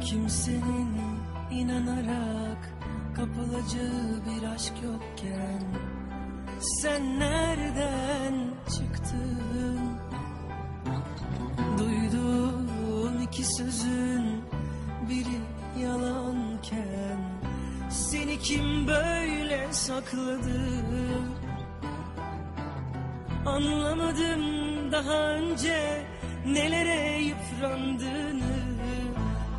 Kimsenin inanarak kapılacağı bir aşk yokken Sen nereden çıktın? Duyduğum iki sözün biri yalanken Seni kim böyle sakladı? Anlamadım daha önce nelere yıprandığını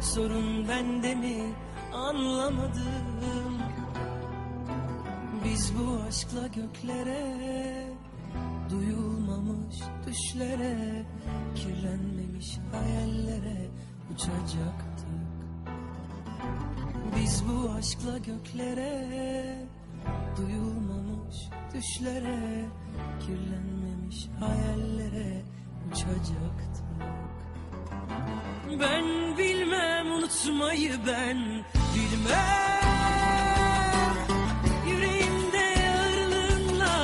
Sorun bende mi? Anlamadım. Biz bu aşkla göklere Duyulmamış düşlere Kirlenmemiş hayallere uçacaktık. Biz bu aşkla göklere Duyulmamış düşlere Kirlenmemiş hayallere uçacaktık Ben bilmem unutmayı ben bilmem. Yüreğimde ağırlığınla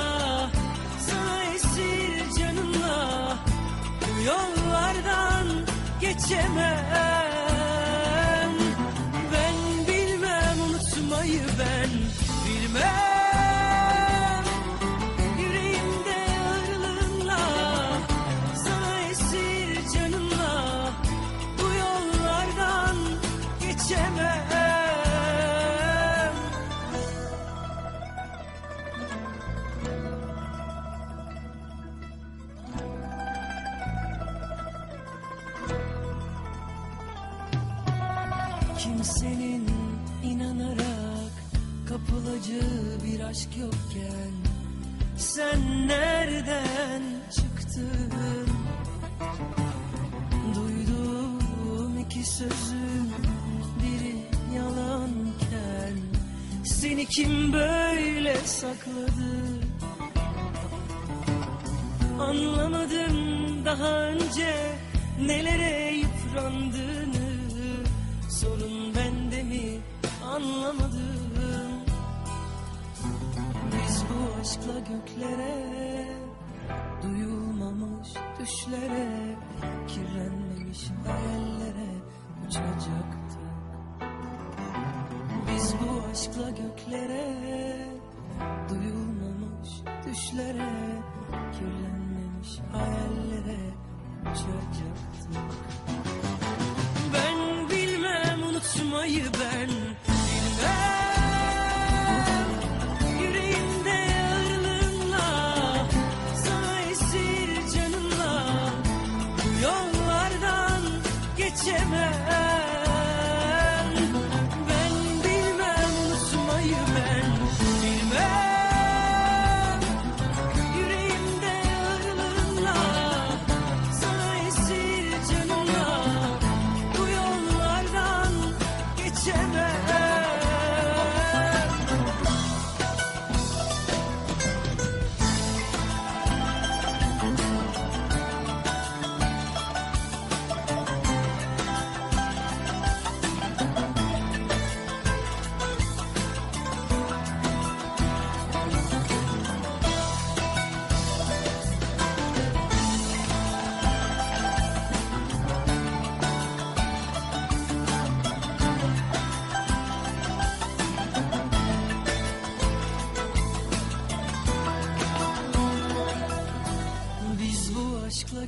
Sana esir canımla Bu yollardan geçemem. Ben bilmem unutmayı ben bilmem Kimsenin inanarak kapılacağı bir aşk yokken Sen nereden çıktın? Duyduğum iki sözün biri yalanken Seni kim böyle sakladı? Anlamadım daha önce nelere yıprandığını Sorun bende mi? Anlamadım. Biz bu aşkla göklere Duyulmamış düşlere Kirlenmemiş hayallere uçacaktık. Biz bu aşkla göklere Duyulmamış düşlere Kirlenmemiş hayallere uçacaktık geçemem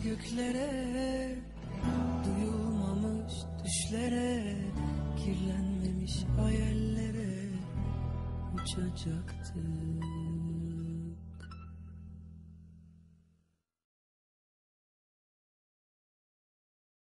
göklere Duyulmamış düşlere Kirlenmemiş hayallere Uçacaktık